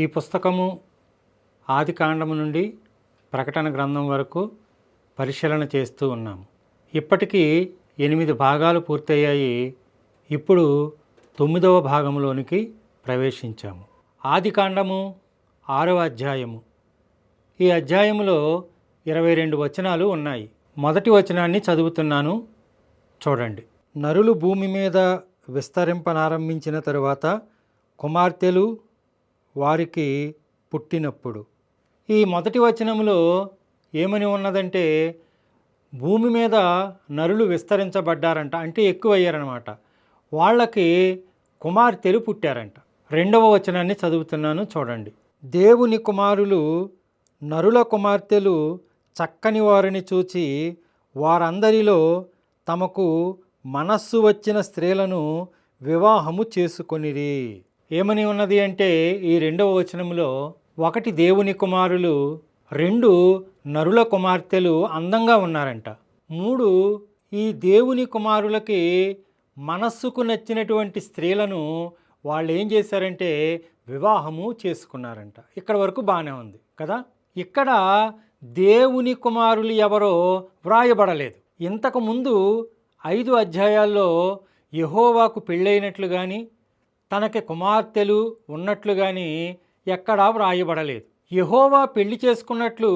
ఈ పుస్తకము ఆది కాండము నుండి ప్రకటన గ్రంథం వరకు పరిశీలన చేస్తూ ఉన్నాము. ఇప్పటికీ ఎనిమిది భాగాలు పూర్తయ్యాయి. ఇప్పుడు తొమ్మిదవ భాగంలోనికి ప్రవేశించాము. ఆది కాండము ఆరవ అధ్యాయము. ఈ అధ్యాయములో ఇరవై రెండు వచనాలు ఉన్నాయి. మొదటి వచనాన్ని చదువుతున్నాను. చూడండి. నరులు భూమి మీద విస్తరింపనారంభించిన తరువాత కుమార్తెలు వారికి పుట్టినప్పుడు. ఈ మొదటి వచనంలో ఏమని ఉన్నదంటే భూమి మీద నరులు విస్తరించబడ్డారంట అంటే ఎక్కువయ్యారనమాట వాళ్ళకి కుమార్తెలు పుట్టారంట. రెండవ వచనాన్ని చదువుతున్నాను చూడండి. దేవుని కుమారులు నరుల కుమార్తెలు చక్కని వారిని చూచి వారందరిలో తమకు మనస్సు వచ్చిన స్త్రీలను వివాహము చేసుకొనిరి. ఏమని ఉన్నది అంటే ఈ రెండవ వచనంలో ఒకటి దేవుని కుమారులు రెండు నరుల కుమార్తెలు అందంగా ఉన్నారంట. మూడు ఈ దేవుని కుమారులకి మనస్సుకు నచ్చినటువంటి స్త్రీలను వాళ్ళు ఏం చేశారంటే వివాహము చేసుకున్నారంట. ఇక్కడ వరకు బాగానే ఉంది కదా? ఇక్కడ దేవుని కుమారులు ఎవరో వ్రాయబడలేదు. ఇంతకుముందు ఐదు అధ్యాయాల్లో యహోవాకు పెళ్ళైనట్లు కానీ తనకి కుమార్తెలు ఉన్నట్లు కానీ ఎక్కడా వ్రాయబడలేదు. యహోవా పెళ్ళి చేసుకున్నట్లు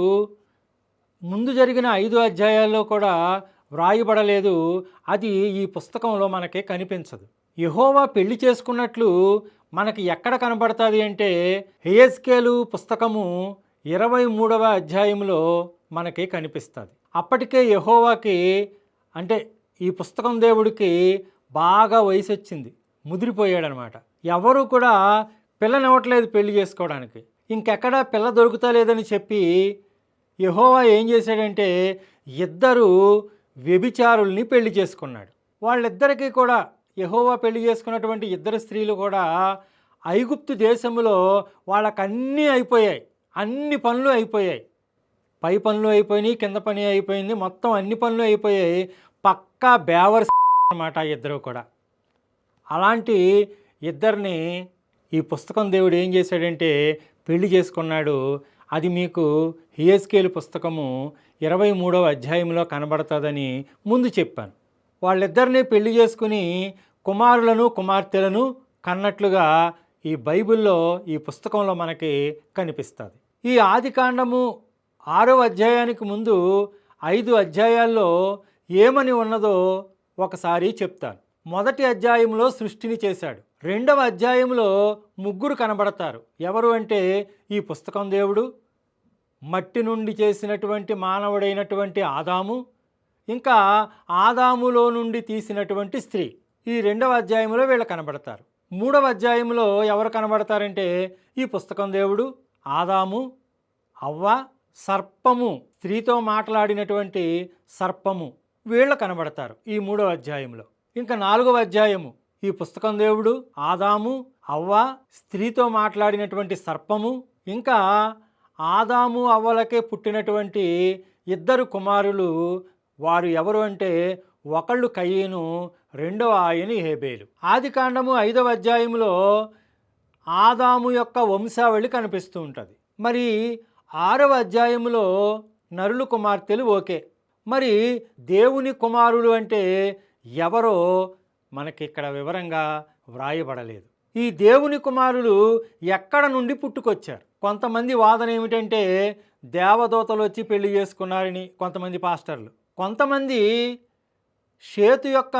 ముందు జరిగిన ఐదు అధ్యాయాల్లో కూడా వ్రాయబడలేదు. అది ఈ పుస్తకంలో మనకి కనిపించదు. యహోవా పెళ్ళి చేసుకున్నట్లు మనకి ఎక్కడ కనబడుతుంది అంటే హేయస్కేలు పుస్తకము ఇరవై మూడవ అధ్యాయంలో మనకి కనిపిస్తుంది. అప్పటికే యహోవాకి అంటే ఈ పుస్తకం దేవుడికి బాగా వయసు వచ్చింది ముదిరిపోయాడనమాట. ఎవరు కూడా పిల్లనివ్వట్లేదు పెళ్ళి చేసుకోవడానికి. ఇంకెక్కడా పిల్ల దొరుకుతలేదని చెప్పి యహోవా ఏం చేశాడంటే ఇద్దరు వ్యభిచారుల్ని పెళ్ళి చేసుకున్నాడు. వాళ్ళిద్దరికీ కూడా యహోవా పెళ్ళి చేసుకున్నటువంటి ఇద్దరు స్త్రీలు కూడా ఐగుప్తు దేశంలో వాళ్ళకన్నీ అయిపోయాయి. అన్ని పనులు అయిపోయాయి. పై పనులు అయిపోయినాయి కింద పని అయిపోయింది మొత్తం అన్ని పనులు అయిపోయాయి. పక్కా బేవర్ అన్నమాట ఇద్దరు కూడా. అలాంటి ఇద్దరిని ఈ పుస్తకం దేవుడు ఏం చేశాడంటే పెళ్ళి చేసుకున్నాడు. అది మీకు హియస్కేలు పుస్తకము ఇరవై మూడవ అధ్యాయంలో కనబడుతుందని ముందు చెప్పాను. వాళ్ళిద్దరిని పెళ్ళి చేసుకుని కుమారులను కుమార్తెలను కన్నట్లుగా ఈ బైబిల్లో ఈ పుస్తకంలో మనకి కనిపిస్తుంది. ఈ ఆది కాండము ఆరో అధ్యాయానికి ముందు ఐదు అధ్యాయాల్లో ఏమని ఉన్నదో ఒకసారి చెప్తాను. మొదటి అధ్యాయంలో సృష్టిని చేశాడు. రెండవ అధ్యాయంలో ముగ్గురు కనబడతారు. ఎవరు అంటే ఈ పుస్తకం దేవుడు మట్టి నుండి చేసినటువంటి మానవుడైనటువంటి ఆదాము ఇంకా ఆదాములో నుండి తీసినటువంటి స్త్రీ. ఈ రెండవ అధ్యాయంలో వీళ్ళు కనబడతారు. మూడవ అధ్యాయంలో ఎవరు కనబడతారంటే ఈ పుస్తకం దేవుడు ఆదాము అవ్వ సర్పము స్త్రీతో మాట్లాడినటువంటి సర్పము. వీళ్ళు కనబడతారు ఈ మూడవ అధ్యాయంలో. ఇంకా నాలుగవ అధ్యాయము. ఈ పుస్తకం దేవుడు ఆదాము అవ్వ స్త్రీతో మాట్లాడినటువంటి సర్పము ఇంకా ఆదాము అవ్వలకే పుట్టినటువంటి ఇద్దరు కుమారులు వారు ఎవరు అంటే ఒకళ్ళు కయ్యను రెండవ ఆయని హేబేలు. ఆది కాండము ఐదవ అధ్యాయంలో ఆదాము యొక్క వంశావళి కనిపిస్తూ ఉంటుంది. మరి ఆరవ అధ్యాయంలో నరులు కుమార్తెలు ఓకే. మరి దేవుని కుమారులు అంటే ఎవరో మనకి ఇక్కడ వివరంగా వ్రాయబడలేదు. ఈ దేవుని కుమారులు ఎక్కడ నుండి పుట్టుకొచ్చారు? కొంతమంది వాదన ఏమిటంటే దేవదూతలు వచ్చి పెళ్ళి చేసుకున్నారని కొంతమంది పాస్టర్లు. కొంతమంది షేతు యొక్క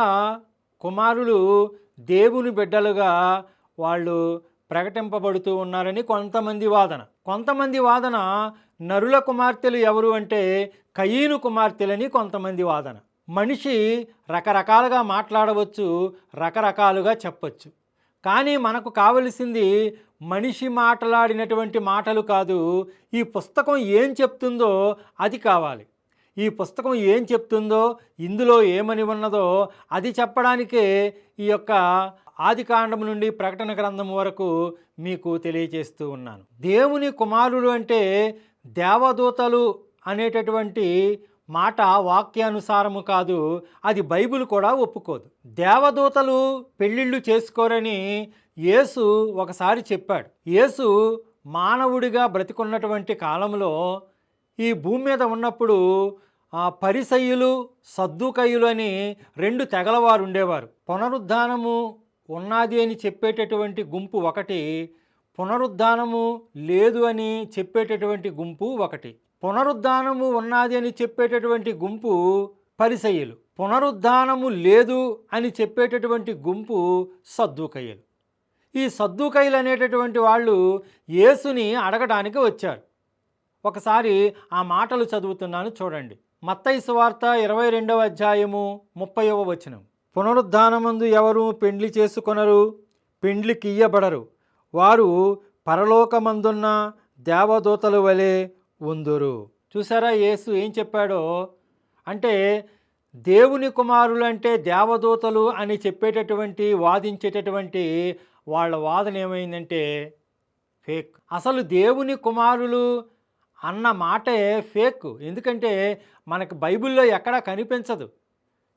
కుమారులు దేవుని బిడ్డలుగా వాళ్ళు ప్రకటింపబడుతూ ఉన్నారని కొంతమంది వాదన. కొంతమంది వాదన నరుల కుమార్తెలు ఎవరు అంటే కయీను కుమార్తెలని కొంతమంది వాదన. మనిషి రకరకాలుగా మాట్లాడవచ్చు రకరకాలుగా చెప్పచ్చు. కానీ మనకు కావలసింది మనిషి మాట్లాడినటువంటి మాటలు కాదు ఈ పుస్తకం ఏం చెప్తుందో అది కావాలి. ఈ పుస్తకం ఏం చెప్తుందో ఇందులో ఏమని ఉన్నదో అది చెప్పడానికే ఈ యొక్క ఆదికాండం నుండి ప్రకటన గ్రంథం వరకు మీకు తెలియజేస్తూ ఉన్నాను. దేవుని కుమారుడు అంటే దేవదూతలు అనేటటువంటి మాట వాక్యానుసారము కాదు అది బైబిల్ కూడా ఒప్పుకోదు. దేవదూతలు పెళ్ళిళ్ళు చేసుకోరని యేసు ఒకసారి చెప్పాడు. యేసు మానవుడిగా బ్రతికున్నటువంటి కాలంలో ఈ భూమి మీద ఉన్నప్పుడు పరిసయ్యులు సద్దుకయ్యులు అని రెండు తెగలవారు ఉండేవారు. పునరుద్ధానము ఉన్నది అని చెప్పేటటువంటి గుంపు ఒకటి పునరుద్ధానము లేదు అని చెప్పేటటువంటి గుంపు ఒకటి. పునరుద్ధానము ఉన్నది అని చెప్పేటటువంటి గుంపు పరిసయ్యులు. పునరుద్ధానము లేదు అని చెప్పేటటువంటి గుంపు సద్దుకయ్యలు. ఈ సద్దుకయ్యలు అనేటటువంటి వాళ్ళు యేసుని అడగడానికి వచ్చారు. ఒకసారి ఆ మాటలు చదువుతున్నాను చూడండి. మత్తైసు వార్త ఇరవై రెండవ అధ్యాయము ముప్పైవ వచనం. పునరుద్ధానమందు ఎవరు పెండ్లి చేసుకొనరు? పెండ్లికి ఇయ్యబడరు. వారు పరలోకమందున్న దేవదూతలు వలె ఉందురు. చూసారా యేసు ఏం చెప్పాడో? అంటే దేవుని కుమారులు అంటే దేవదూతలు అని చెప్పేటటువంటి వాదించేటటువంటి వాళ్ళ వాదన ఏమైందంటే ఫేక్. అసలు దేవుని కుమారులు అన్న మాటే ఫేక్. ఎందుకంటే మనకు బైబిల్లో ఎక్కడా కనిపించదు.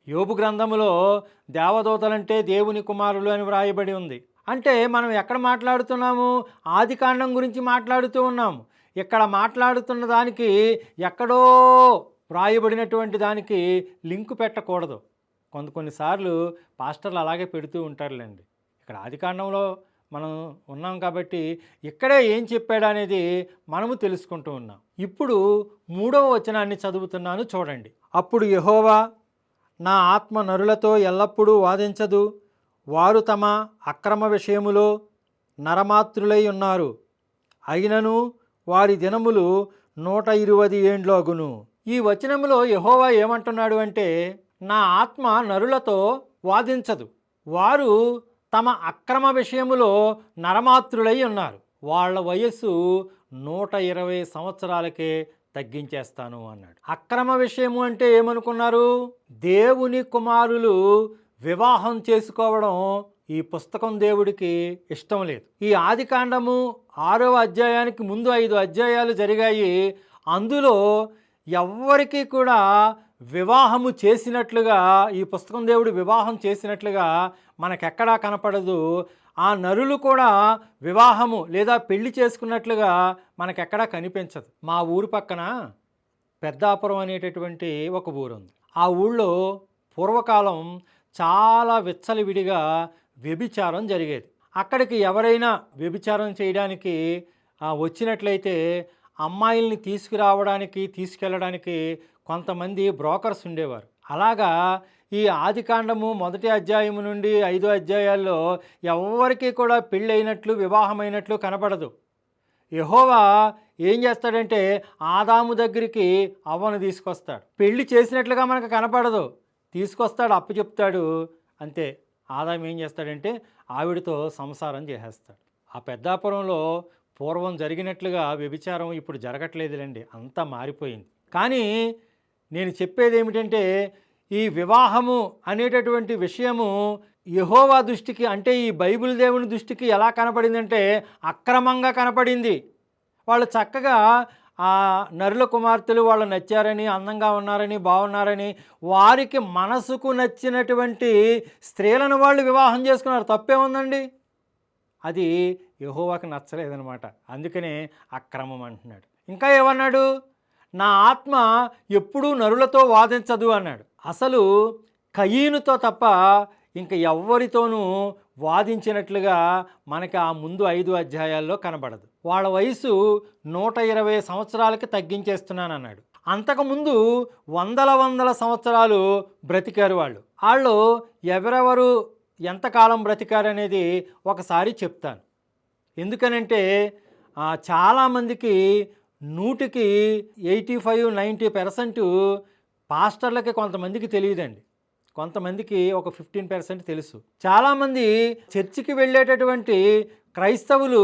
యోబు గ్రంథములో దేవదూతలంటే దేవుని కుమారులు అని వ్రాయబడి ఉంది. అంటే మనం ఎక్కడ మాట్లాడుతున్నాము? ఆది కాండం గురించి మాట్లాడుతూ ఉన్నాము. ఇక్కడ మాట్లాడుతున్న దానికి ఎక్కడో వ్రాయబడినటువంటి దానికి లింకు పెట్టకూడదు. కొంత కొన్నిసార్లు పాస్టర్లు అలాగే పెడుతూ ఉంటారులేండి. ఇక్కడ ఆదికాండంలో మనం ఉన్నాం కాబట్టి ఇక్కడే ఏం చెప్పాడు అనేది మనము తెలుసుకుంటూ ఉన్నాం. ఇప్పుడు మూడవ వచనాన్ని చదువుతున్నాను చూడండి. అప్పుడు యహోవా నా ఆత్మ నరులతో ఎల్లప్పుడూ వాదించదు. వారు తమ అక్రమ విషయములో నరమాత్రులై ఉన్నారు. అయినను వారి దినములు నూట ఇరవై ఏండ్లోగును. ఈ వచనములో యహోవా ఏమంటున్నాడు అంటే నా ఆత్మ నరులతో వాదించదు. వారు తమ అక్రమ విషయములో నరమాత్రులై ఉన్నారు. వాళ్ళ వయస్సు నూట ఇరవై సంవత్సరాలకే తగ్గించేస్తాను అన్నాడు. అక్రమ విషయము అంటే ఏమనుకున్నారు? దేవుని కుమారులు వివాహం చేసుకోవడం ఈ పుస్తకం దేవుడికి ఇష్టం లేదు. ఈ ఆదికాండము ఆరవ అధ్యాయానికి ముందు ఐదు అధ్యాయాలు జరిగాయి. అందులో ఎవ్వరికీ కూడా వివాహము చేసినట్లుగా ఈ పుస్తకం దేవుడు వివాహం చేసినట్లుగా మనకెక్కడా కనపడదు. ఆ నరులు కూడా వివాహము లేదా పెళ్ళి చేసుకున్నట్లుగా మనకెక్కడా కనిపించదు. మా ఊరు పక్కన పెద్దాపురం అనేటటువంటి ఒక ఊరు ఉంది ఆ ఊళ్ళో పూర్వకాలం చాలా విచ్చలవిడిగా వ్యభిచారం జరిగేది. అక్కడికి ఎవరైనా వ్యభిచారం చేయడానికి వచ్చినట్లయితే అమ్మాయిల్ని తీసుకురావడానికి తీసుకెళ్ళడానికి కొంతమంది బ్రోకర్స్ ఉండేవారు. అలాగా ఈ ఆదికాండము మొదటి అధ్యాయము నుండి ఐదో అధ్యాయాల్లో ఎవరికి కూడా పెళ్ళైనట్లు వివాహమైనట్లు కనపడదు యహోవా ఏం చేస్తాడంటే ఆదాము దగ్గరికి అవ్వను తీసుకొస్తాడు. పెళ్ళి చేసినట్లుగా మనకు కనపడదు. తీసుకొస్తాడు అప్పు చెప్తాడు అంతే. ఆదాయం ఏం చేస్తాడంటే ఆవిడతో సంసారం చేసేస్తాడు. ఆ పెద్దాపురంలో పూర్వం జరిగినట్లుగా వ్యభిచారం ఇప్పుడు జరగట్లేదులేండి అంతా మారిపోయింది. కానీ నేను చెప్పేది ఏమిటంటే ఈ వివాహము అనేటటువంటి విషయము యహోవా దృష్టికి అంటే ఈ బైబిల్ దేవుని దృష్టికి ఎలా కనపడిందంటే అక్రమంగా కనపడింది. వాళ్ళు చక్కగా ఆ నరుల కుమార్తెలు వాళ్ళు నచ్చారని అందంగా ఉన్నారని బాగున్నారని వారికి మనసుకు నచ్చినటువంటి స్త్రీలను వాళ్ళు వివాహం చేసుకున్నారు. తప్పే ఉందండి అది యహోవాకి నచ్చలేదనమాట అందుకనే అక్రమం అంటున్నాడు. ఇంకా ఏమన్నాడు? నా ఆత్మ ఎప్పుడూ నరులతో వాదించదు అన్నాడు. అసలు కయీనుతో తప్ప ఇంక ఎవ్వరితోనూ వాదించినట్లుగా మనకి ఆ ముందు ఐదు అధ్యాయాల్లో కనబడదు. వాళ్ళ వయసు నూట ఇరవై సంవత్సరాలకి తగ్గించేస్తున్నాను అన్నాడు అంతకుముందు వందల వందల సంవత్సరాలు బ్రతికారు వాళ్ళు. వాళ్ళు ఎవరెవరు ఎంతకాలం బ్రతికారనేది ఒకసారి చెప్తాను. ఎందుకనంటే చాలామందికి నూటికి ఎయిటీ ఫైవ్ నైంటీ పర్సెంట్ పాస్టర్లకి కొంతమందికి తెలియదండి. కొంతమందికి ఒక ఫిఫ్టీన్ పర్సెంట్ తెలుసు. చాలామంది చర్చికి వెళ్ళేటటువంటి క్రైస్తవులు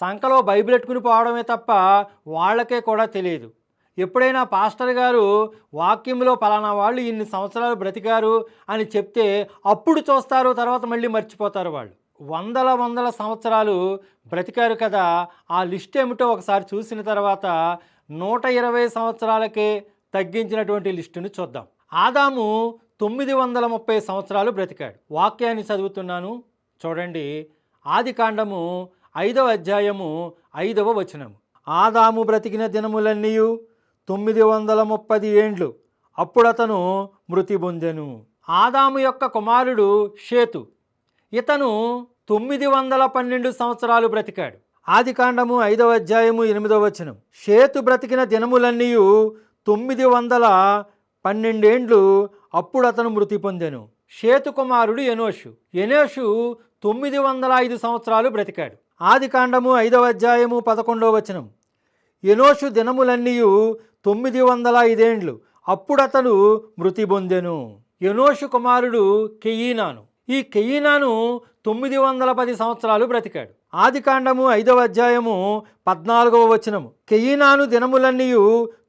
సంఖలో బైబిల్ ఎట్టుకుని పోవడమే తప్ప వాళ్ళకే కూడా తెలియదు. ఎప్పుడైనా పాస్టర్ గారు వాక్యంలో పలానా వాళ్ళు ఇన్ని సంవత్సరాలు బ్రతికారు అని చెప్తే అప్పుడు చూస్తారు తర్వాత మళ్ళీ మర్చిపోతారు వాళ్ళు. వందల వందల సంవత్సరాలు బ్రతికారు కదా ఆ లిస్ట్ ఏమిటో ఒకసారి చూసిన తర్వాత నూట ఇరవై సంవత్సరాలకే తగ్గించినటువంటి లిస్టును చూద్దాం. ఆదాము తొమ్మిది వందల ముప్పై సంవత్సరాలు బ్రతికాడు. వాక్యాన్ని చదువుతున్నాను. చూడండి. ఆది కాండము ఐదవ అధ్యాయము ఐదవ వచనము. ఆదాము బ్రతికిన దినములన్నీయు తొమ్మిది వందల ముప్పది ఏండ్లు. అప్పుడతను మృతి పొందెను. ఆదాము యొక్క కుమారుడు షేతు. ఇతను తొమ్మిది వందల పన్నెండు సంవత్సరాలు బ్రతికాడు. ఆదికాండము ఐదవ అధ్యాయము ఎనిమిదవ వచనం. షేతు బ్రతికిన దినములన్నీయు తొమ్మిది వందల పన్నెండేండ్లు. అప్పుడు అతను మృతి పొందెను. షేతు కుమారుడు ఎనోషు. ఎనోషు తొమ్మిది వందల ఐదు సంవత్సరాలు బ్రతికాడు. ఆదికాండము ఐదవ అధ్యాయము పదకొండవ వచనం. ఎనోషు దినములన్నీయు తొమ్మిది వందల ఐదేండ్లు. అప్పుడతను మృతి పొందెను. ఎనోషు కుమారుడు కెయీనాను. ఈ కెయీనాను తొమ్మిది వందల పది సంవత్సరాలు బ్రతికాడు. ఆదికాండము ఐదవ అధ్యాయము పద్నాలుగవ వచనము. కెయీనాను దినములన్నీ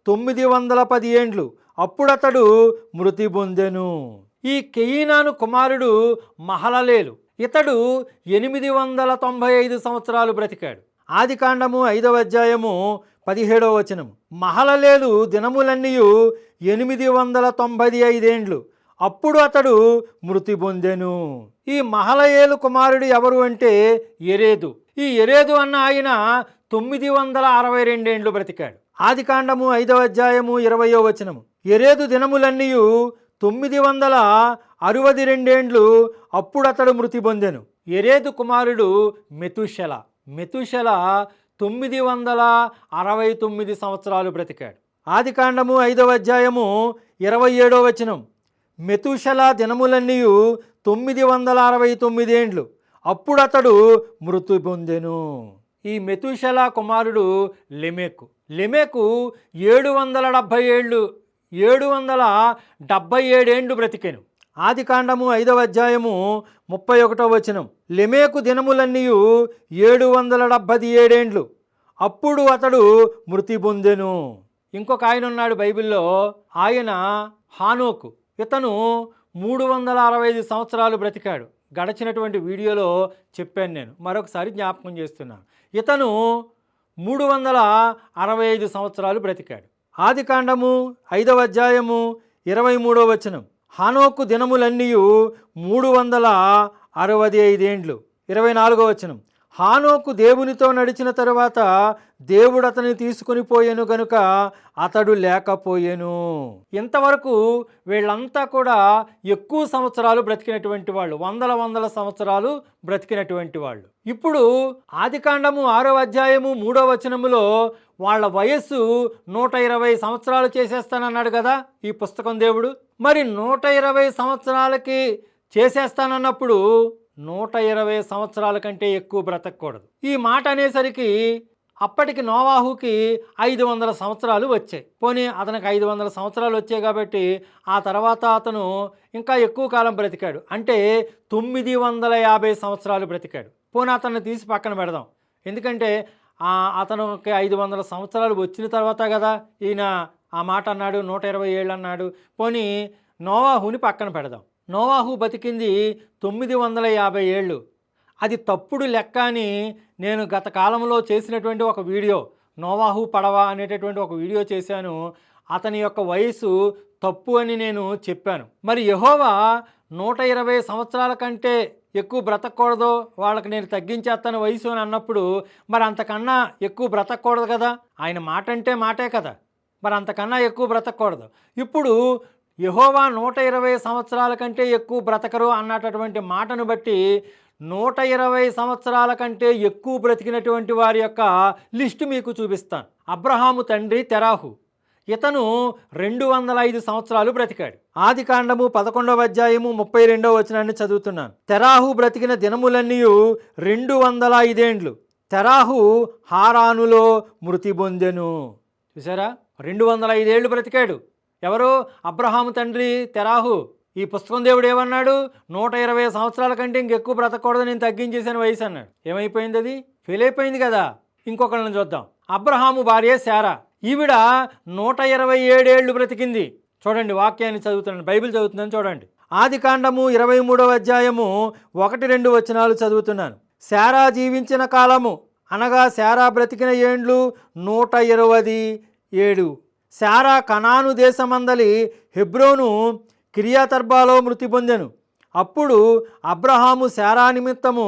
తొమ్మిది వందల పది ఏండ్లు. అప్పుడతడు మృతి పొందెను. ఈ కెయినాను కుమారుడు మహలలేలు. ఇతడు ఎనిమిది వందల తొంభై ఐదు సంవత్సరాలు బ్రతికాడు. ఆదికాండము ఐదవ అధ్యాయము పదిహేడవ వచనము. మహలలేలు దినములన్నీయు ఎనిమిది వందల తొంభై ఐదేండ్లు. అప్పుడు అతడు మృతి పొందెను. ఈ మహలయేలు కుమారుడు ఎవరు అంటే ఎరేదు. ఈ ఎరేదు అన్న ఆయన తొమ్మిది వందల అరవై రెండేండ్లు బ్రతికాడు. ఆదికాండము ఐదవ అధ్యాయము ఇరవయో వచనము. ఎరేదు దినములన్నీయు తొమ్మిది వందల అరవది రెండేండ్లు అప్పుడతడు మృతి పొందెను. ఎరేదు కుమారుడు మెతుషెల. మెతుషెల తొమ్మిది వందల అరవై తొమ్మిది సంవత్సరాలు బ్రతికాడు. ఆదికాండము ఐదవ అధ్యాయము ఇరవై ఏడో వచనం. మెతుషల దినములన్నీయు తొమ్మిది వందల అరవై తొమ్మిదేండ్లు అప్పుడతడు మృతి పొందెను. ఈ మెతుషల కుమారుడు లెమెకు. లెమెకు ఏడు వందల డెబ్భై ఏళ్ళు ఏడు వందల డెబ్భై ఏడేండ్లు బ్రతికెను. ఆదికాండము ఐదవ అధ్యాయము ముప్పై ఒకటో వచనం. లెమేకు దినములన్నీయు ఏడు వందల డెబ్భై ఏడేండ్లు. అప్పుడు అతడు మృతి పొందెను. ఇంకొక ఆయన ఉన్నాడు బైబిల్లో ఆయన హానోకు. ఇతను మూడు వందల అరవై ఐదు సంవత్సరాలు బ్రతికాడు. గడిచినటువంటి వీడియోలో చెప్పాను నేను. మరొకసారి జ్ఞాపకం చేస్తున్నాను ఇతను మూడు వందల అరవై ఐదు సంవత్సరాలు బ్రతికాడు. ఆదికాండము ఐదవ అధ్యాయము ఇరవై మూడో వచనం. హానోకు దినములన్నీయు మూడు వందల అరవై ఐదేండ్లు. ఇరవై నాలుగో వచనం. హానోకు దేవునితో నడిచిన తరువాత దేవుడు అతని తీసుకుని పోయాను గనుక అతడు లేకపోయెను. ఇంతవరకు వీళ్ళంతా కూడా ఎక్కువ సంవత్సరాలు బ్రతికినటువంటి వాళ్ళు. వందల వందల సంవత్సరాలు బ్రతికినటువంటి వాళ్ళు. ఇప్పుడు ఆదికాండము ఆరో అధ్యాయము మూడో వచనములో వాళ్ళ వయస్సు నూట ఇరవై సంవత్సరాలు చేసేస్తానన్నాడు కదా ఈ పుస్తకం దేవుడు. మరి నూట ఇరవై సంవత్సరాలకి చేసేస్తానన్నప్పుడు నూట ఇరవై సంవత్సరాల కంటే ఎక్కువ బ్రతకూడదు ఈ మాట అనేసరికి అప్పటికి నోవాహుకి ఐదు వందల సంవత్సరాలు వచ్చాయి. పోనీ అతనికి ఐదు వందల సంవత్సరాలు వచ్చాయి కాబట్టి ఆ తర్వాత అతను ఇంకా ఎక్కువ కాలం బ్రతికాడు. అంటే తొమ్మిది వందల యాభై సంవత్సరాలు బ్రతికాడు. పోనీ అతన్ని తీసి పక్కన పెడదాం. ఎందుకంటే అతనికి ఐదు వందల సంవత్సరాలు వచ్చిన తర్వాత కదా ఈయన ఆ మాట అన్నాడు నూట ఇరవై ఏళ్ళు అన్నాడు. పోనీ నోవాహుని పక్కన పెడదాం. నోవాహు బతికింది తొమ్మిది వందల యాభై ఏళ్ళు. అది తప్పుడు లెక్క అని నేను గత కాలంలో చేసినటువంటి ఒక వీడియో నోవాహు పడవ అనేటటువంటి ఒక వీడియో చేశాను. అతని యొక్క వయసు తప్పు అని నేను చెప్పాను. మరి యహోవా నూట ఇరవై సంవత్సరాల కంటే ఎక్కువ బ్రతకూడదు వాళ్ళకి నేను తగ్గించేస్తాను వయసు అని అన్నప్పుడు మరి అంతకన్నా ఎక్కువ బ్రతకూడదు కదా? ఆయన మాట అంటే మాటే కదా. మరి అంతకన్నా ఎక్కువ బ్రతకూడదు. ఇప్పుడు యహోవా నూట ఇరవై సంవత్సరాల కంటే ఎక్కువ బ్రతకరు అన్నటటువంటి మాటను బట్టి నూట ఇరవై సంవత్సరాల కంటే ఎక్కువ బ్రతికినటువంటి వారి యొక్క లిస్టు మీకు చూపిస్తాను. అబ్రహాము తండ్రి తెరాహు. ఇతను రెండు వందల ఐదు సంవత్సరాలు బ్రతికాడు. ఆది కాండము పదకొండవ అధ్యాయము ముప్పై రెండవ వచనాన్ని చదువుతున్నాను. తెరాహు బ్రతికిన దినములన్నీ రెండు వందల ఐదేండ్లు. తెరాహు హారానులో మృతి పొందెను. చూసారా రెండు వందల ఐదేళ్ళు బ్రతికాడు. ఎవరు? అబ్రహాము తండ్రి తెరాహు. ఈ పుస్తకం దేవుడు ఏమన్నాడు? నూట ఇరవై సంవత్సరాల కంటే ఇంకెక్కువ బ్రతకూడదు నేను తగ్గించేసాను వయసు అన్నాడు. ఏమైపోయింది అది? ఫెయిల్ అయిపోయింది కదా? ఇంకొకళ్ళని చూద్దాం. అబ్రహాము భార్య శారా. ఈవిడ నూట ఇరవై ఏడేళ్ళు బ్రతికింది. చూడండి వాక్యాన్ని చదువుతున్నాను బైబిల్ చదువుతుందని చూడండి. ఆది కాండము ఇరవై మూడవ అధ్యాయము ఒకటి రెండు వచనాలు చదువుతున్నాను. శారా జీవించిన కాలము అనగా శారా బ్రతికిన ఏండ్లు నూట ఇరవది ఏడు. శారా కనాను దేశమందలి హెబ్రోను కిరియాతర్బాలో మృతి పొందెను. అప్పుడు అబ్రహాము శారా నిమిత్తము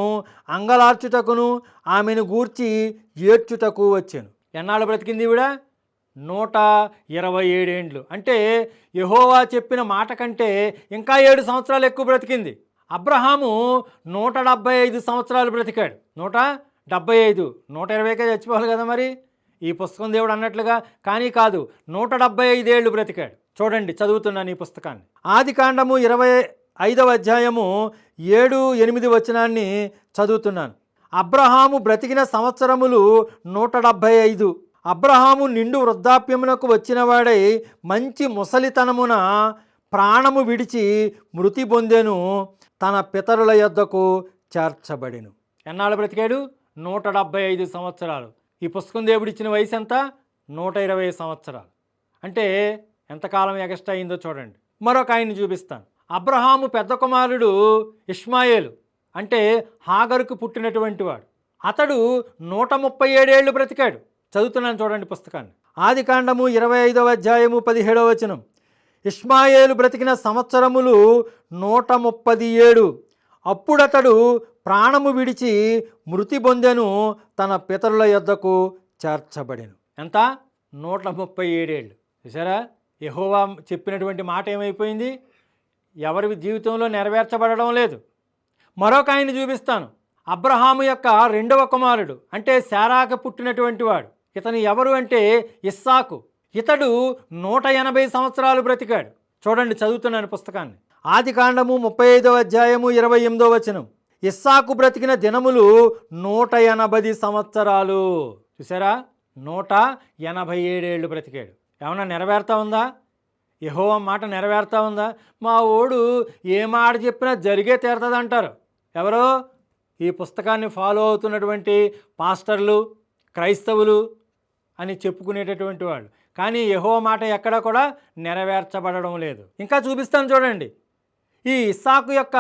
అంగలార్చుటకును ఆమెను గూర్చి ఏడ్చుటకు వచ్చాను. ఎన్నాళ్ళు బ్రతికింది ఈవిడ? నూట ఇరవై ఏడేండ్లు అంటే యహోవా చెప్పిన మాట కంటే ఇంకా ఏడు సంవత్సరాలు ఎక్కువ బ్రతికింది. అబ్రహాము నూట డెబ్బై ఐదు సంవత్సరాలు బ్రతికాడు. నూట డెబ్బై ఐదు నూట ఇరవైకే చచ్చిపోవాలి కదా మరి? ఈ పుస్తకం దేవుడు అన్నట్లుగా కానీ కాదు నూట డెబ్బై ఐదేళ్ళు బ్రతికాడు. చూడండి చదువుతున్నాను ఈ పుస్తకాన్ని. ఆది కాండము ఇరవై ఐదవ అధ్యాయము ఏడు ఎనిమిది వచనాన్ని చదువుతున్నాను. అబ్రహాము బ్రతికిన సంవత్సరములు నూట డెబ్భై ఐదు. అబ్రహాము నిండు వృద్ధాప్యమునకు వచ్చినవాడై మంచి ముసలితనమున ప్రాణము విడిచి మృతి పొందెను తన పితరుల యొద్దకు చేర్చబడిను. ఎన్నాళ్ళు బ్రతికాడు? నూట డెబ్భై ఐదు సంవత్సరాలు. ఈ పుస్తకం దేవుడిచ్చిన వయసు ఎంత? నూట ఇరవై సంవత్సరాలు. అంటే ఎంతకాలం ఎగస్ట్రా అయిందో చూడండి. మరొక ఆయన్ని చూపిస్తాను. అబ్రహాము పెద్ద కుమారుడు ఇష్మాయేలు. అంటే హాగరుకు పుట్టినటువంటి వాడు. అతడు నూట ముప్పై ఏడేళ్ళు బ్రతికాడు. చదువుతున్నాను చూడండి పుస్తకాన్ని. ఆది కాండము ఇరవై ఐదవ అధ్యాయము పదిహేడవ వచనం. ఇష్మాయేలు బ్రతికిన సంవత్సరములు నూట ముప్పది ఏడు. అప్పుడతడు ప్రాణము విడిచి మృతి పొందెను తన పితరుల యొద్దకు చేర్చబడెను. ఎంత? నూట ముప్పై ఏడేళ్ళు. చూసారా యహోవా చెప్పినటువంటి మాట ఏమైపోయింది? ఎవరి జీవితంలో నెరవేర్చబడడం లేదు. మరొక ఆయన చూపిస్తాను. అబ్రహాము యొక్క రెండవ కుమారుడు అంటే శారాక పుట్టినటువంటి వాడు. ఇతను ఎవరు అంటే ఇస్సాకు. ఇతడు నూట ఎనభై సంవత్సరాలు బ్రతికాడు. చూడండి చదువుతున్నాను పుస్తకాన్ని. ఆది కాండము ముప్పై ఐదవ అధ్యాయము ఇరవై ఎనిమిదో వచనం. ఇస్సాకు బ్రతికిన దినములు నూట ఎనభై సంవత్సరాలు. చూసారా నూట ఎనభై ఏడేళ్ళు బ్రతికాడు. ఏమన్నా నెరవేరుతా ఉందా? యహో మాట నెరవేరుతా ఉందా? మా ఓడు ఏ మాట చెప్పినా జరిగే తీరుతుంది అంటారు ఎవరో? ఈ పుస్తకాన్ని ఫాలో అవుతున్నటువంటి పాస్టర్లు క్రైస్తవులు అని చెప్పుకునేటటువంటి వాళ్ళు. కానీ యహో మాట ఎక్కడ కూడా నెరవేర్చబడడం లేదు. ఇంకా చూపిస్తాను చూడండి. ఈ ఇస్సాకు యొక్క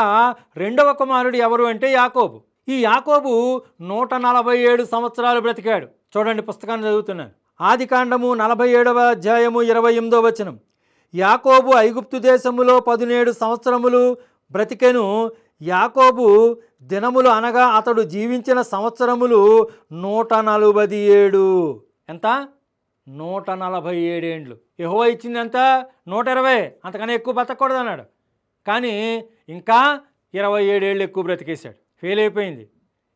రెండవ కుమారుడు ఎవరు అంటే యాకోబు. ఈ యాకోబు నూట నలభై ఏడు సంవత్సరాలు బ్రతికాడు. చూడండి పుస్తకాన్ని చదువుతున్నాను. ఆది కాండము నలభై ఏడవ అధ్యాయము ఇరవై ఎనిమిదో వచనం. యాకోబు ఐగుప్తు దేశములో పదిహేడు సంవత్సరములు బ్రతికెను. యాకోబు దినములు అనగా అతడు జీవించిన సంవత్సరములు నూట నలభై ఏడు. ఎంత? నూట నలభై ఏడేండ్లు. యహో ఇచ్చింది ఎంత? నూట ఇరవై. అంతకన్నా ఎక్కువ బతకూడదు అన్నాడు. కానీ ఇంకా ఇరవై ఏడేళ్ళు ఎక్కువ బ్రతికేశాడు. ఫెయిల్ అయిపోయింది.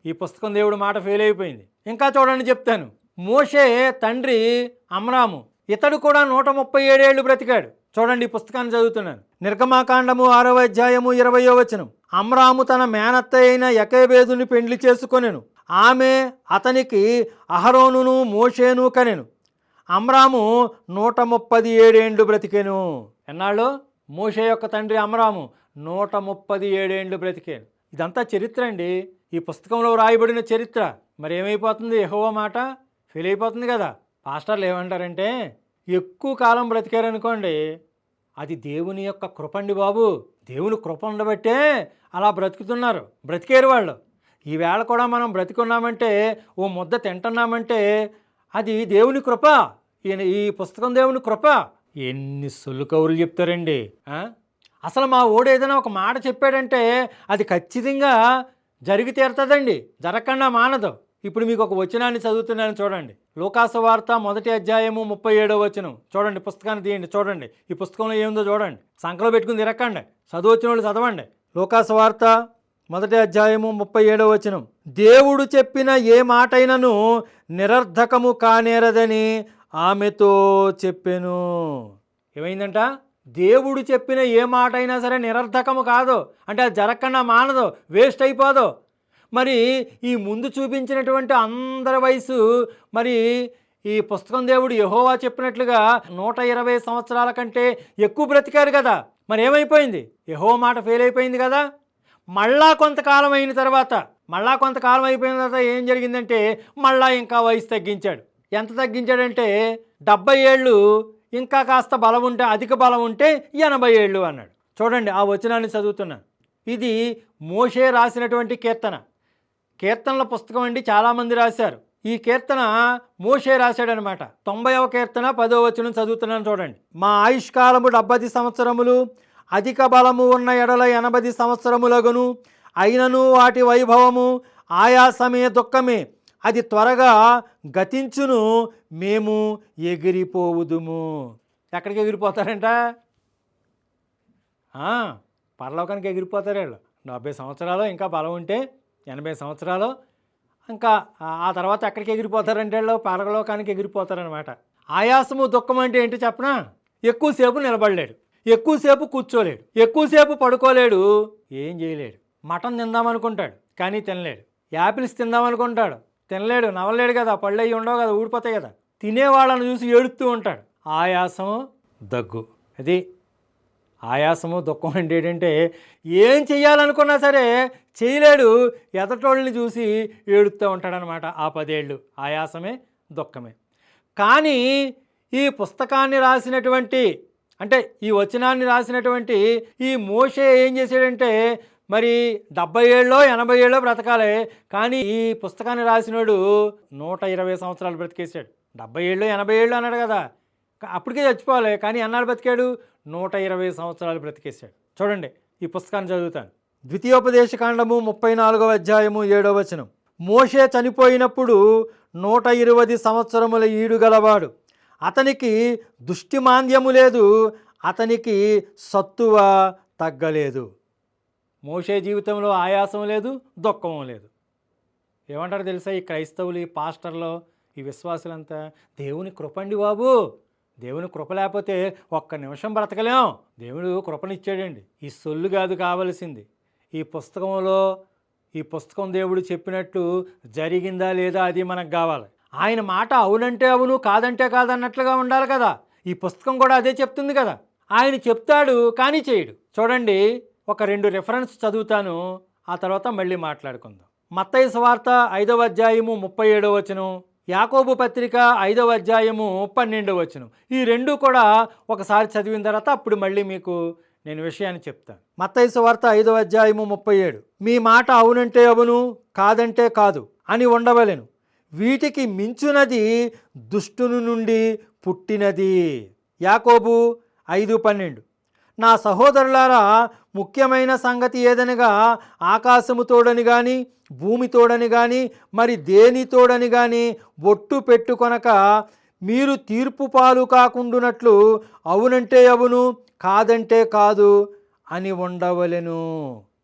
ఈ పుస్తకం దేవుడు మాట ఫెయిల్ అయిపోయింది. ఇంకా చూడండి చెప్తాను. మోషే తండ్రి అమ్రాము ఇతడు కూడా నూట ముప్పై ఏడేళ్ళు బ్రతికాడు. చూడండి ఈ పుస్తకాన్ని చదువుతున్నాను. నిర్గమాకాండము ఆరవ అధ్యాయము ఇరవయో వచనం. అమ్రాము తన మేనత్త అయిన యకేబేదుని పెండ్లి చేసుకొనెను. ఆమె అతనికి అహరోనును మోషేను కనెను. అమ్రాము నూట ముప్పది ఏడేండ్లు బ్రతికెను. ఎన్నాళ్ళు? మోషే యొక్క తండ్రి అమ్రాము నూట ముప్పది ఏడేండ్లు బ్రతికాను. ఇదంతా చరిత్ర అండి. ఈ పుస్తకంలో రాయబడిన చరిత్ర. మరి ఏమైపోతుంది యెహోవా మాట ఫెయిల్ అయిపోతుంది కదా. పాస్టర్లు ఏమంటారంటే ఎక్కువ కాలం బ్రతికారనుకోండి అది దేవుని యొక్క కృపండి బాబు. దేవుని కృప ఉండబట్టే అలా బ్రతుకుతున్నారు. బ్రతికేరు వాళ్ళు. ఈవేళ కూడా మనం బ్రతికున్నామంటే ఓ ముద్ద తింటున్నామంటే అది దేవుని కృప. ఈయన ఈ పుస్తకం దేవుని కృప. ఎన్ని సొల్లు చెప్తారండి అసలు మా ఓడు ఏదైనా ఒక మాట చెప్పాడంటే అది ఖచ్చితంగా జరిగి తీరుతుందండి. జరగకుండా మానదు. ఇప్పుడు మీకు ఒక వచనాన్ని చదువుతున్నాను చూడండి. లోకాసు వార్త మొదటి అధ్యాయము ముప్పై ఏడో వచనం. చూడండి పుస్తకాన్ని తీయండి చూడండి. ఈ పుస్తకంలో ఏముందో చూడండి. సంకలో పెట్టుకుని తిరక్కండి చదువు వచ్చిన వాళ్ళు చదవండి. లోకాసు వార్త మొదటి అధ్యాయము ముప్పై ఏడవ వచనం. దేవుడు చెప్పిన ఏ మాటైనను నిరర్ధకము కానేరదని ఆమెతో చెప్పెను. ఏమైందంట? దేవుడు చెప్పిన ఏ మాట అయినా సరే నిరర్ధకము కాదు. అంటే అది జరగకుండా మానదు వేస్ట్ అయిపోదు. మరి ఈ ముందు చూపించినటువంటి అందరి వయసు మరి ఈ పుస్తకం దేవుడు యహోవా చెప్పినట్లుగా నూట ఇరవై సంవత్సరాల కంటే ఎక్కువ బ్రతికారు కదా. మరి ఏమైపోయింది? యహో మాట ఫెయిల్ అయిపోయింది కదా. మళ్ళా కొంతకాలం అయిన తర్వాత మళ్ళా కొంతకాలం అయిపోయిన తర్వాత ఏం జరిగిందంటే మళ్ళా ఇంకా వయసు తగ్గించాడు. ఎంత తగ్గించాడంటే డెబ్బై ఏళ్ళు ఇంకా కాస్త బలం ఉంటే అధిక బలం ఉంటే ఎనభై ఏళ్ళు అన్నాడు. చూడండి ఆ వచనాన్ని చదువుతున్నాను ఇది మోషే రాసినటువంటి కీర్తన. కీర్తనల పుస్తకం అండి చాలామంది రాశారు. ఈ కీర్తన మోషే రాశాడనమాట. తొంభైవ కీర్తన పదో వచనం చదువుతున్నాను చూడండి. మా ఆయుష్కాలము డెబ్బది సంవత్సరములు అధిక బలము ఉన్న ఎడల ఎనభై సంవత్సరములగును. అయినను వాటి వైభవము ఆయాసమే దుఃఖమే. అది త్వరగా గతించును మేము ఎగిరిపోవుదుము. ఎక్కడికి ఎగిరిపోతారంట? పరలోకానికి ఎగిరిపోతారు వీళ్ళు. డెబ్బై సంవత్సరాలు ఇంకా బలం ఉంటే ఎనభై సంవత్సరాలు ఇంకా ఆ- ఆ తర్వాత ఎక్కడికి ఎగిరిపోతారంటే వీళ్ళు? పరలోకానికి ఎగిరిపోతారనమాట ఆయాసము దుఃఖం అంటే ఏంటి చెప్పనా? ఎక్కువసేపు నిలబడలేడు. ఎక్కువసేపు కూర్చోలేడు ఎక్కువసేపు పడుకోలేడు. ఏం చేయలేడు. మటన్ తిందామనుకుంటాడు కానీ తినలేడు. యాపిల్స్ తిందామనుకుంటాడు తినలేడు నవ్వలేడు కదా పళ్ళు అయ్యి ఉండవు కదా ఊడిపోతాయి కదా. తినేవాళ్ళని చూసి ఏడుస్తూ ఉంటాడు. ఆయాసము దగ్గు. అది ఆయాసము దుఃఖం అంటే ఏంటంటే ఏం చేయాలనుకున్నా సరే చేయలేడు. ఎదటోళ్ళని చూసి ఏడుస్తూ ఉంటాడనమాట ఆ పదేళ్ళు. ఆయాసమే దుఃఖమే. కానీ ఈ పుస్తకాన్ని రాసినటువంటి అంటే ఈ వచనాన్ని రాసినటువంటి ఈ మోషే ఏం చేశాడంటే మరి డెబ్బై ఏళ్ళలో ఎనభై ఏళ్ళలో బ్రతకాలి కానీ ఈ పుస్తకాన్ని రాసినోడు నూట ఇరవై సంవత్సరాలు బ్రతికేశాడు. డెబ్బై ఏళ్ళు ఎనభై ఏళ్ళు అన్నాడు కదా. అప్పటికే చచ్చిపోవాలి కానీ ఎన్నాళ్ళు బ్రతికాడు? నూట ఇరవై సంవత్సరాలు బ్రతికేశాడు. చూడండి ఈ పుస్తకాన్ని చదువుతాను. ద్వితీయోపదేశకాండము ముప్పై నాలుగవ అధ్యాయము ఏడవ వచనం. మోషే చనిపోయినప్పుడు నూట ఇరవై సంవత్సరముల ఈడు గలవాడు. అతనికి దుష్టిమాంద్యము లేదు అతనికి సత్తువ తగ్గలేదు. మోషే జీవితంలో ఆయాసం లేదు దుఃఖం లేదు. ఏమంటారు తెలుసా ఈ క్రైస్తవులు ఈ పాస్టర్లు ఈ విశ్వాసులంతా? దేవుని కృపండి బాబు. దేవుని కృప లేకపోతే ఒక్క నిమిషం బ్రతకలేం. దేవుడు కృపనిచ్చాడండి. ఈ సొల్లు కాదు కావలసింది. ఈ పుస్తకంలో ఈ పుస్తకం దేవుడు చెప్పినట్టు జరిగిందా లేదా అది మనకు కావాలి. ఆయన మాట అవునంటే అవును కాదంటే కాదన్నట్లుగా ఉండాలి కదా. ఈ పుస్తకం కూడా అదే చెప్తుంది కదా. ఆయన చెప్తాడు కానీ చేయడు. చూడండి ఒక రెండు రెఫరెన్స్ చదువుతాను. ఆ తర్వాత మళ్ళీ మాట్లాడుకుందాం. మత్తయ్య వార్త ఐదవ అధ్యాయము ముప్పై ఏడవ వచనం. యాకోబు పత్రిక ఐదవ అధ్యాయము పన్నెండవ వచనం. ఈ రెండు కూడా ఒకసారి చదివిన తర్వాత అప్పుడు మళ్ళీ మీకు నేను విషయాన్ని చెప్తాను. మత్తయ్య వార్త ఐదవ అధ్యాయము ముప్పై ఏడు. మీ మాట అవునంటే అవును కాదంటే కాదు అని ఉండవలెను. వీటికి మించునది దుష్టుని నుండి పుట్టినది. యాకోబు ఐదు పన్నెండు. నా సహోదరులారా ముఖ్యమైన సంగతి ఏదనగా ఆకాశము తోడని కానీ భూమి తోడని కానీ మరి దేని తోడని కానీ బొట్టు పెట్టుకొనక మీరు తీర్పు పాలు కాకుండునట్లు అవునంటే అవును కాదంటే కాదు అని ఉండవలెను.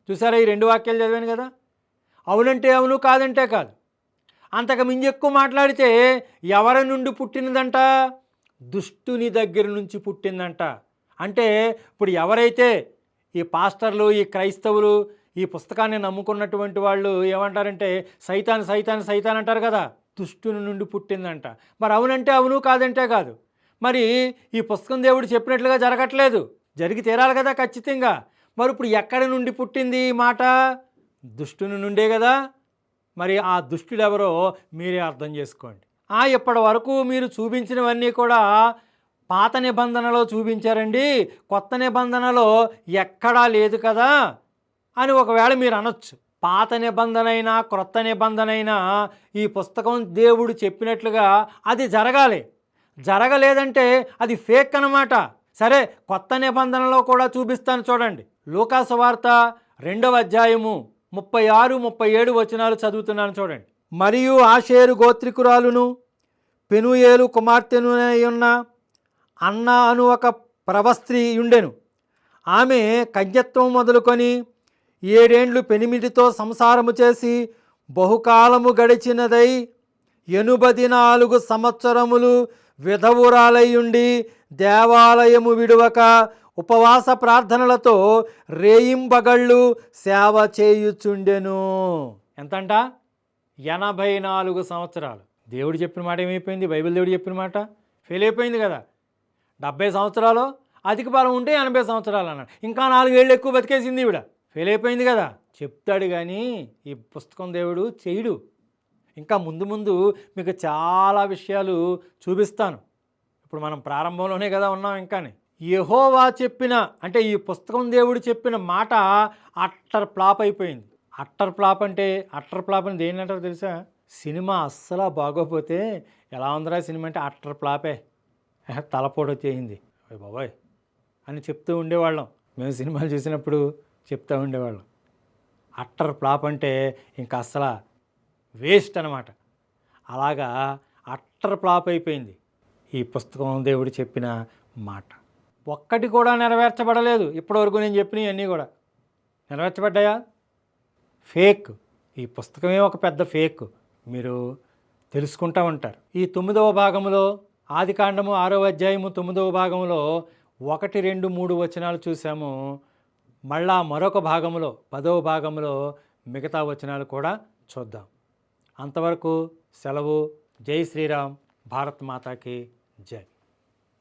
చూసారా ఈ రెండు వాక్యాలు చదివాను కదా? అవునంటే అవును కాదంటే కాదు. అంతకు మించి ఎక్కువ మాట్లాడితే ఎవరి నుండి పుట్టినదంట? దుష్టుని దగ్గర నుంచి పుట్టిందంట. అంటే ఇప్పుడు ఎవరైతే ఈ పాస్టర్లు ఈ క్రైస్తవులు ఈ పుస్తకాన్ని నమ్ముకున్నటువంటి వాళ్ళు ఏమంటారంటే సైతాన్ సైతాన్ సైతాన్ అంటారు కదా దుష్టుని నుండి పుట్టిందంట. మరి అవునంటే అవును కాదంటే కాదు. మరి ఈ పుస్తకం దేవుడు చెప్పినట్లుగా జరగట్లేదు. జరిగి తీరాలి కదా ఖచ్చితంగా. మరి ఇప్పుడు ఎక్కడి నుండి పుట్టింది ఈ మాట? దుష్టుని నుండే కదా. మరి ఆ దుష్టుడెవరో మీరే అర్థం చేసుకోండి. ఆ ఇప్పటి వరకు మీరు చూపించినవన్నీ కూడా పాత నిబంధనలో చూపించారండి. కొత్త నిబంధనలో ఎక్కడా లేదు కదా అని ఒకవేళ మీరు అనొచ్చు. పాత నిబంధన అయినా క్రొత్త నిబంధన అయినా ఈ పుస్తకం దేవుడు చెప్పినట్లుగా అది జరగాలి. జరగలేదంటే అది ఫేక్ అన్నమాట. సరే కొత్త నిబంధనలో కూడా చూపిస్తాను చూడండి. లూకాసు వార్త రెండవ అధ్యాయము. ముప్పై ఆరు ముప్పై ఏడు వచనాలు చదువుతున్నాను చూడండి. మరియు ఆషేరు గోత్రికురాలును పెనుయేలు కుమార్తెనున్న అన్న అను ఒక ప్రవస్త్రీ ఉండెను ఆమె కన్యత్వం మొదలుకొని ఏడేండ్లు పెనిమిదితో సంసారము చేసి బహుకాలము గడిచినదై ఎనుబది నాలుగు సంవత్సరములు విధవురాలయ్యుండి దేవాలయము విడువక ఉపవాస ప్రార్థనలతో రేయింబగళ్ళు సేవ చేయుచుండెను. ఎంతంట? ఎనభై నాలుగు సంవత్సరాలు. దేవుడు చెప్పిన మాట ఏమైపోయింది? బైబిల్ దేవుడు చెప్పిన మాట ఫెయిల్ అయిపోయింది కదా. డెబ్బై సంవత్సరాలు అధిక బలం ఉంటే ఎనభై సంవత్సరాలు అన్నాడు. ఇంకా నాలుగేళ్ళు ఎక్కువ బతికేసింది ఈవిడ. ఫెయిల్ అయిపోయింది కదా. చెప్తాడు కానీ ఈ పుస్తకం దేవుడు చేయుడు ఇంకా ముందు ముందు మీకు చాలా విషయాలు చూపిస్తాను. ఇప్పుడు మనం ప్రారంభంలోనే కదా ఉన్నాం ఇంకానే. యహోవా చెప్పిన అంటే ఈ పుస్తకం దేవుడు చెప్పిన మాట అట్టర్ ఫ్లాప్ అయిపోయింది. అట్టర్ ఫ్లాప్ అంటే అట్టర్ ఫ్లాప్ అని దేని అంటారు తెలుసా? సినిమా అస్సలు బాగోపోతే ఎలా ఉందిరా సినిమా అంటే అట్టర్ ఫ్లాపే. తలపోటు వచ్చేసింది. బాబాయ్ అని చెప్తూ ఉండేవాళ్ళం. మేము సినిమాలు చూసినప్పుడు చెప్తూ ఉండేవాళ్ళం. అట్టర్ ఫ్లాప్ అంటే ఇంకా అస్సలు వేస్ట్ అనమాట అలాగా అట్టర్ ఫ్లాప్ అయిపోయింది. ఈ పుస్తకం దేవుడు చెప్పిన మాట. ఒక్కటి కూడా నెరవేర్చబడలేదు. ఇప్పటివరకు నేను చెప్పినవి అన్నీ కూడా. నెరవేర్చబడ్డాయా? ఫేక్. ఈ పుస్తకమే ఒక పెద్ద ఫేక్. మీరు తెలుసుకుంటా ఉంటారు. ఈ తొమ్మిదవ భాగంలో ఆదికాండము ఆరవ అధ్యాయము తొమ్మిదవ భాగంలో ఒకటి రెండు మూడు వచనాలు చూసాము. మళ్ళా మరొక భాగంలో పదవ భాగంలో మిగతా వచనాలు కూడా చూద్దాం. అంతవరకు సెలవు. జై శ్రీరామ్. భారత్ మాతాకి జై.